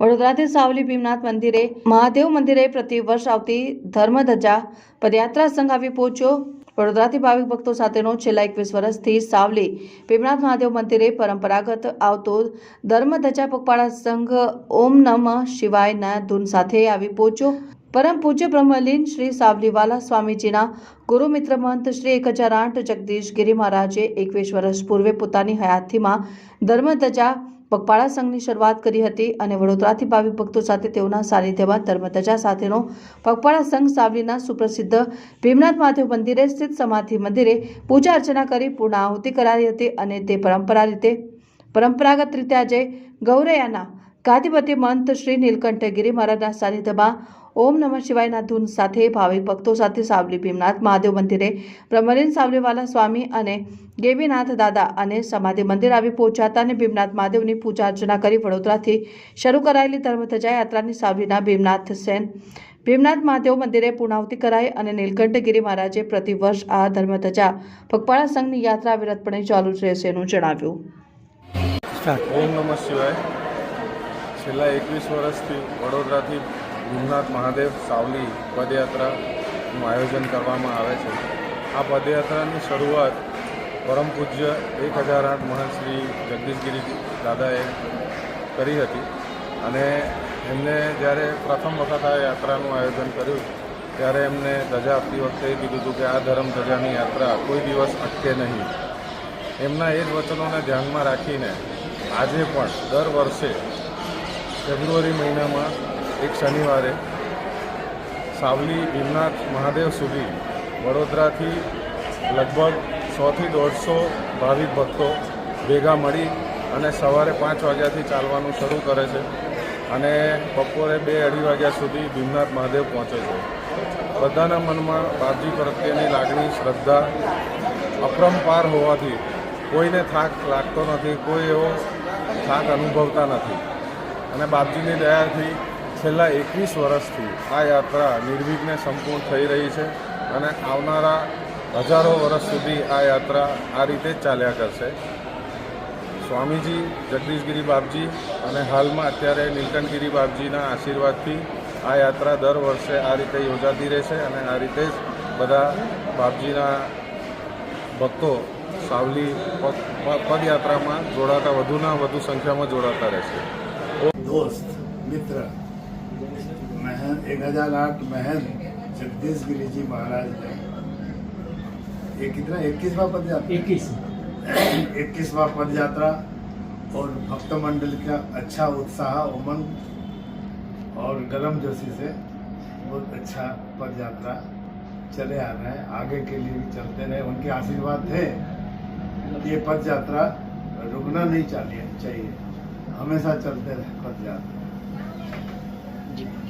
વડોદરાથી સાવલી ભીમનાથ મંદિરે મહાદેવ મંદિરે પ્રતિ વર્ષ આવતી ધર્મધજા પદયાત્રા સંઘ આવી પહોંચ્યો. વડોદરાથી ભાવિક ભક્તો સાથેનો છેલ્લા એકવીસ વર્ષથી સાવલી ભીમનાથ મહાદેવ મંદિરે પરંપરાગત આવતો ધર્મધજા પગપાળા સંઘ ઓમ નમ શિવાયના ધૂન સાથે આવી પહોંચ્યો. પરમ પૂજ્ય બ્રહ્મલીન શ્રી સાવલીવાલા સ્વામીજીના ગુરુ મિત્ર મંત શ્રી એક હજાર આઠ જગદીશ ગિરી મહારાજે એકવીસ વર્ષ પૂર્વે પોતાની હયાતીમાં ધર્મધજા પગપાળા સંઘની શરૂઆત કરી હતી અને વડોદરાથી ભાવિક ભક્તો સાથે તેઓના સાનિધ્યમાં ધર્મધજા સાથેનો પગપાળા સંઘ સાવલીના સુપ્રસિદ્ધ ભીમનાથ મહાદેવ મંદિરે સ્થિત સમાધિ મંદિરે પૂજા અર્ચના કરી પૂર્ણ આહુતિ કરાવી હતી અને તે પરંપરા રીતે પરંપરાગત રીતે આજે ગૌરૈયાના ગાદીપતિ મંત શ્રી નીલકંઠગીરી મહારાજના સાનિધ્યમાં ઓમ નમઃ શિવાયના ધૂન સાથે ભાવિક ભક્તો સાથે સાવલી ભીમનાથ મહાદેવ મંદિરે બ્રહ્મલીન સાવલીવાલા સ્વામી અને ગેવીનાથ દાદા અને સમાધિ મંદિર આવી પહોંચાતા અને ભીમનાથ મહાદેવની પૂજા અર્ચના કરી વડોદરાથી શરૂ કરાયેલી ધર્મધજા યાત્રાની સાવલીના ભીમનાથ સેન ભીમનાથ મહાદેવ મંદિરે પૂર્ણાવતી કરાઈ અને નીલકંઠગીરી મહારાજે પ્રતિ વર્ષ આ ધર્મધજા પગપાળા સંઘની યાત્રા વિરતપણે ચાલુ જ રહેશેનું જણાવ્યું. ઓમ નમઃ શિવાય. છેલ્લા એકવીસ વર્ષથી વડોદરાથી ભીમનાથ મહાદેવ સાવલી પદયાત્રાનું આયોજન કરવામાં આવે છે. આ પદયાત્રાની શરૂઆત પરમ પૂજ્ય એક હજાર આઠ મહંત શ્રી જગદીશગીરી દાદાએ કરી હતી અને એમને જ્યારે પ્રથમ વખત આ યાત્રાનું આયોજન કર્યું, ત્યારે એમને ધજા આપતી વખતે એ કીધું હતું કે આ ધર્મ ધજાની યાત્રા કોઈ દિવસ અટકે નહીં. એમના એ જ વચનોને ધ્યાનમાં રાખીને આજે પણ દર વર્ષે ફેબ્રુઆરી મહિનામાં એક શનિવારે સાવલી, ભીમનાથ, મહાદેવ સુધી વડોદરાથી લગભગ સોથી દોઢસો ભાવિક ભક્તો ભેગા મળી અને સવારે પાંચ વાગ્યાથી ચાલવાનું શરૂ કરે છે અને બપોરે બે અઢી વાગ્યા સુધી ભીમનાથ, મહાદેવ પહોંચે છે. બધાના મનમાં બાપજી પ્રત્યેની લાગણી, શ્રદ્ધા અપરંપાર હોવાથી કોઈને થાક લાગતો નથી, કોઈ એવો થાક અનુભવતા નથી. અને બાપજીની દયાથી છેલ્લા એકવીસ વર્ષથી આ યાત્રા નિર્વિઘ્ને સંપૂર્ણ થઈ રહી છે અને આવનારા હજારો વર્ષ સુધી આ યાત્રા આ રીતે જ ચાલ્યા કરશે. સ્વામીજી, જગદીશગીરી બાપજી અને હાલમાં અત્યારે નીલકંઠગીરી બાપજીના આશીર્વાદથી આ યાત્રા દર વર્ષે આ રીતે યોજાતી રહેશે અને આ રીતે જ બધા બાપજીના ભક્તો સાવલી પદ પદયાત્રામાં જોડાતા વધુના વધુ સંખ્યામાં જોડાતા રહેશે. दोस्त मित्र महन एक हज़ार आठ महन जगदीश गिरी जी महाराज ने। ये कितना? इक्कीसवा पद यात्रा इक्कीस। इक्कीसवा पद यात्रा और भक्त मंडल का अच्छा उत्साह उमंग और गर्म जोशी से बहुत अच्छा पद यात्रा चले आ रहे हैं। आगे के लिए भी चलते रहे। उनके आशीर्वाद थे। ये पद यात्रा रुकना नहीं चाहिए चाहिए। हमेशा चलते रहे पद यात्रा जी